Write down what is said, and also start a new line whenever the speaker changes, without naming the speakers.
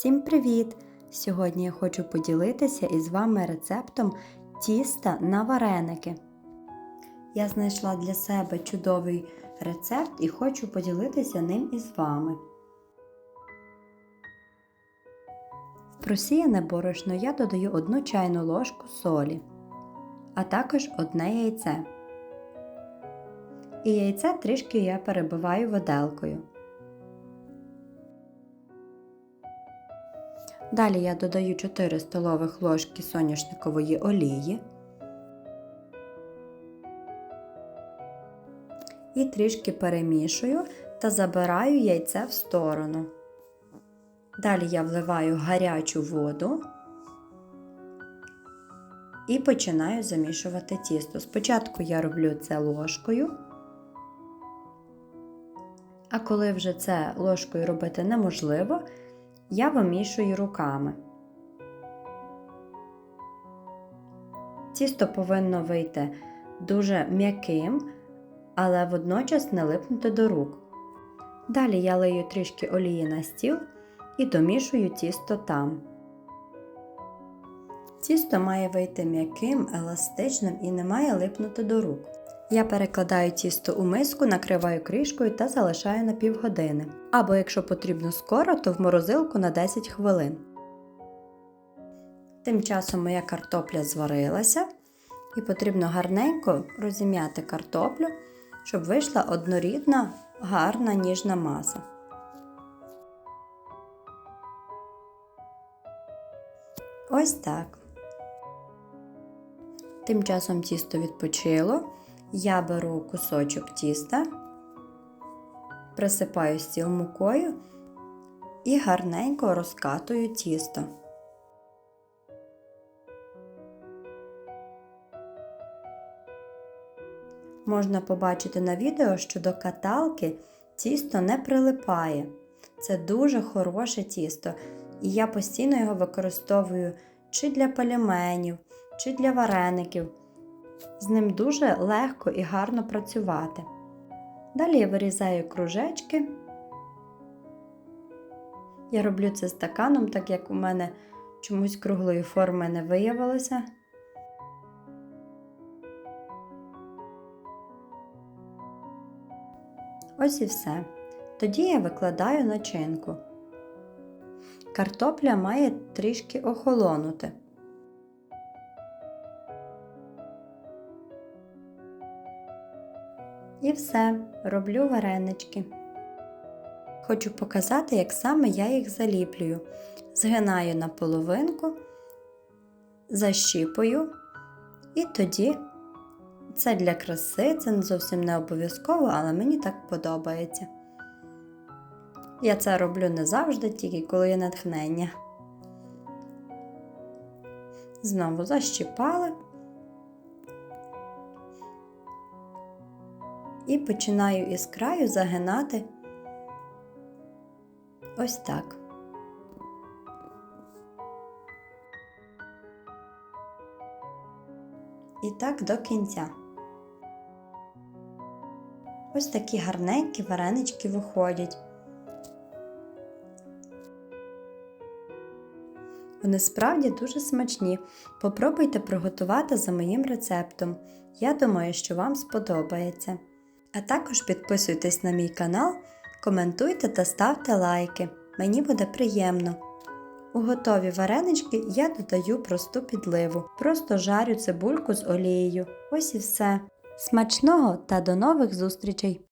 Всім привіт! Сьогодні я хочу поділитися із вами рецептом тіста на вареники. Я знайшла для себе чудовий рецепт і хочу поділитися ним із вами. В просіяне борошно я додаю 1 чайну ложку солі, а також одне яйце. І яйце трішки я перебиваю виделкою. Далі я додаю 4 столових ложки соняшникової олії і трішки перемішую та забираю яйце в сторону. Далі я вливаю гарячу воду і починаю замішувати тісто. Спочатку я роблю це ложкою, а коли вже це ложкою робити неможливо, я вимішую руками. Тісто повинно вийти дуже м'яким, але водночас не липнути до рук. Далі я лию трішки олії на стіл і домішую тісто там. Тісто має вийти м'яким, еластичним і не має липнути до рук. Я перекладаю тісто у миску, накриваю кришкою та залишаю на півгодини. Або, якщо потрібно скоро, то в морозилку на 10 хвилин. Тим часом моя картопля зварилася і потрібно гарненько розім'яти картоплю, щоб вийшла однорідна, гарна ніжна маса. Ось так. Тим часом тісто відпочило. Я беру кусочок тіста, присипаю стіл мукою і гарненько розкатую тісто. Можна побачити на відео, що до каталки тісто не прилипає. Це дуже хороше тісто, і я постійно його використовую чи для пельменів, чи для вареників. З ним дуже легко і гарно працювати. Далі я вирізаю кружечки. Я роблю це стаканом, так як у мене чомусь круглої форми не виявилося. Ось і все. Тоді я викладаю начинку. Картопля має трішки охолонути. І все, роблю варенички. Хочу показати, як саме я їх заліплюю. Згинаю на половинку, защіпую, і тоді це для краси, це зовсім не обов'язково, але мені так подобається. Я це роблю не завжди, тільки коли є натхнення. Знову защіпали. І починаю із краю загинати ось так. І так до кінця. Ось такі гарненькі варенички виходять. Вони справді дуже смачні. Попробуйте приготувати за моїм рецептом. Я думаю, що вам сподобається. А також підписуйтесь на мій канал, коментуйте та ставте лайки. Мені буде приємно. У готові варенички я додаю просту підливу. Просто жарю цибульку з олією. Ось і все. Смачного та до нових зустрічей!